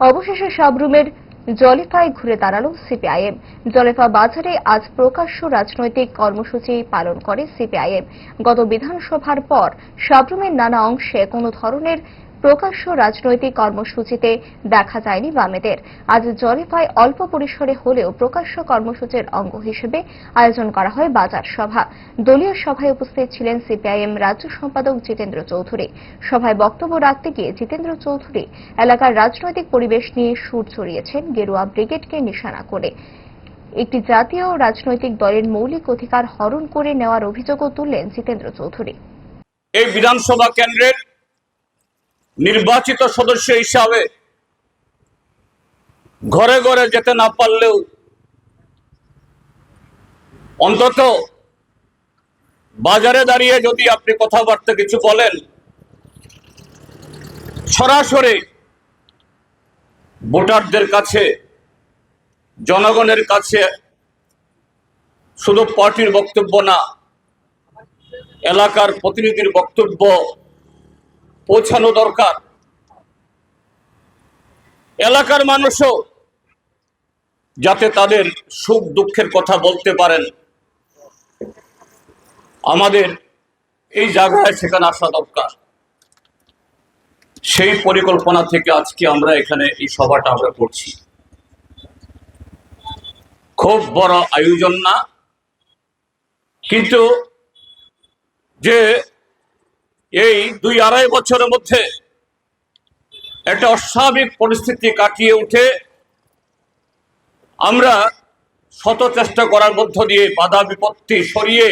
অবশেষে সাবরুমের জলেফায় ঘুরে দাঁড়াল সিপিআইএম। জলেফা বাজারে আজ প্রকাশ্য রাজনৈতিক কর্মসূচি পালন করে সিপিআইএম। গত বিধানসভার পর সাবরুমের নানা অংশে কোনো ধরনের প্রকাশ্য রাজনৈতিক কর্মসূচিতে দেখা যায়নি বামেদের। আজ জলেফায় অল্প পরিসরে হলেও প্রকাশ্য কর্মসূচির অঙ্গ হিসেবে আয়োজন করা হয় বাজার সভা। দলীয় সভায় উপস্থিত ছিলেন সিপিআইএম রাজ্য সম্পাদক জিতেন্দ্র চৌধুরী। সভায় বক্তব্য রাখতে গিয়ে জিতেন্দ্র চৌধুরী এলাকার রাজনৈতিক পরিবেশ নিয়ে সুর চড়িয়েছেন, গেরুয়া ব্রিগেডকে নিশানা করে। একটি জাতীয় রাজনৈতিক দলের মৌলিক অধিকার হরণ করে নেওয়ার অভিযোগও তুললেন জিতেন্দ্র চৌধুরী। এই বিধানসভা কেন্দ্রের নির্বাচিত সদস্য হিসাবে ঘরে ঘরে যেতে না পারলেও অন্তত বাজারে দাঁড়িয়ে যদি আপনি কথাবার্তা কিছু বলেন, সরাসরি ভোটারদের কাছে, জনগণের কাছে শুধু পার্টির বক্তব্য না, এলাকার প্রতিনিধির বক্তব্য পৌঁছানো দরকার। এলাকার মানুষও যাতে তাদের সুখ দুঃখের কথা বলতে পারেন। আমাদের এই জায়গায় সেখানে আসা দরকার। সেই পরিকল্পনা থেকে আজকে আমরা এখানে এই সভাটা আমরা করছি। খুব বড় আয়োজন না, কিন্তু যে এই দুই আড়াই বছরের মধ্যে একটা অস্বাভাবিক পরিস্থিতি কাটিয়ে উঠে আমরা শত চেষ্টা করার মধ্য দিয়ে বাধা বিপত্তি সরিয়ে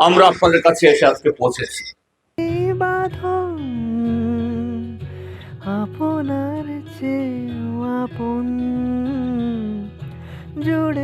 আমরা আপনাদের কাছে এসে আজকে পৌঁছেছি। আপনার চেয়েও আপন জুড়ে